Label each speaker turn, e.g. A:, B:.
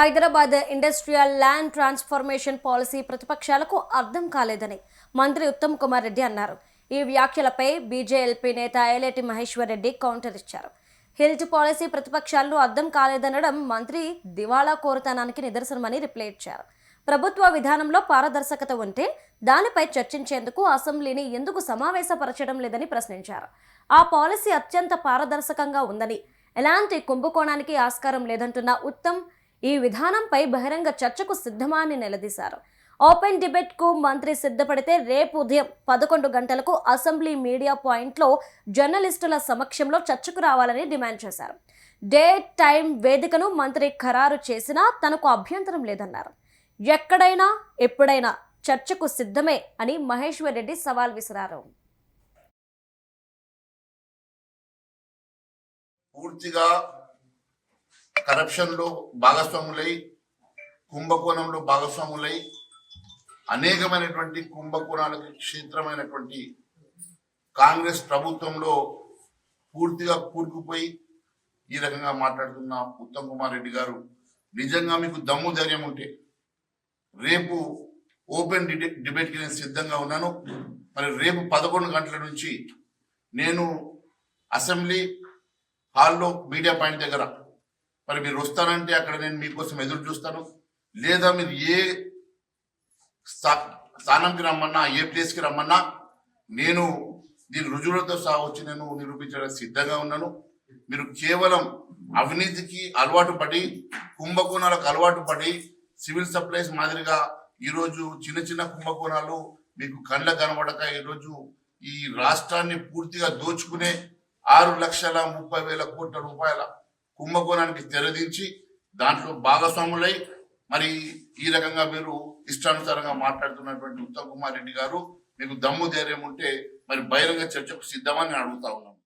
A: Hyderabad industrial land transformation policy ప్రతిపక్షాలకు అర్థం కాలేదని మంత్రి ఉత్తమ్ కుమార్ రెడ్డి అన్నారు. ఈ వ్యాఖ్యలపై బీజేఎల్పీ నేత ఏలేటి మహేశ్వర్ రెడ్డి కౌంటర్ ఇచ్చారు. హిల్ట్ పాలసీ ప్రతిపక్షాలను అర్థం కాలేదనడం మంత్రి దివాళా కోరతనానికి నిదర్శనమని రిప్లై ఇచ్చారు. ప్రభుత్వ విధానంలో పారదర్శకత ఉంటే దానిపై చర్చించేందుకు అసెంబ్లీని ఎందుకు సమావేశపరచడం లేదని ప్రశ్నించారు. ఆ పాలసీ అత్యంత పారదర్శకంగా ఉందని ఎలాంటి కుంభకోణానికి ఆస్కారం లేదంటున్న ఉత్తమ్ ఈ విధానంపై బహిరంగ చర్చకు సిద్ధమాని నిలదీశారు. ఓపెన్ డిబేట్కు మంత్రి సిద్ధపడితే రేపు ఉదయం పదకొండు గంటలకు అసెంబ్లీ మీడియా పాయింట్లో జర్నలిస్టుల సమక్షంలో చర్చకు రావాలని డిమాండ్ చేశారు. డే టైం వేదికను మంత్రి ఖరారు చేసినా తనకు అభ్యంతరం లేదన్నారు. ఎక్కడైనా ఎప్పుడైనా చర్చకు సిద్ధమే అని మహేశ్వర్ రెడ్డి సవాల్ విసిరారు.
B: పూర్తిగా కరప్షన్లో భాగస్వాములై కుంభకోణంలో భాగస్వాములై అనేకమైనటువంటి కుంభకోణాలకు క్షేత్రమైనటువంటి కాంగ్రెస్ ప్రభుత్వంలో పూర్తిగా కూరుకుపోయి ఈ రకంగా మాట్లాడుతున్న ఉత్తమ్ కుమార్ రెడ్డి గారు నిజంగా మీకు దమ్ము ధైర్యం ఉంటే రేపు ఓపెన్ డిబేట్కి నేను సిద్ధంగా ఉన్నాను. మరి రేపు పదకొండు గంటల నుంచి నేను అసెంబ్లీ హాల్లో మీడియా పాయింట్ దగ్గర మరి మీరు వస్తానంటే అక్కడ నేను మీకోసం ఎదురు చూస్తాను. లేదా మీరు ఏ స్థా- స్థానంకి రమ్మన్నా ఏ ప్లేస్కి రమ్మన్నా నేను దీని రుజువులతో సహా వచ్చి నేను నిరూపించడానికి సిద్ధంగా ఉన్నాను. మీరు కేవలం అవినీతికి అలవాటు పడి కుంభకోణాలకు అలవాటు పడి సివిల్ సప్లైస్ మాదిరిగా ఈరోజు చిన్న చిన్న కుంభకోణాలు మీకు కళ్ళ కనబడక ఈరోజు ఈ రాష్ట్రాన్ని పూర్తిగా దోచుకునే ఆరు లక్షల ముప్పై వేల కోట్ల రూపాయల కుంభకోణానికి తెరదించి దాంట్లో భాగస్వాములై మరి ఈ రకంగా మీరు ఇష్టానుసారంగా మాట్లాడుతున్నటువంటి ఉత్తమ్ కుమార్ రెడ్డి గారు మీకు దమ్ము ధైర్యం ఉంటే మరి బహిరంగ చర్చకు సిద్ధమని అడుగుతా ఉన్నాను.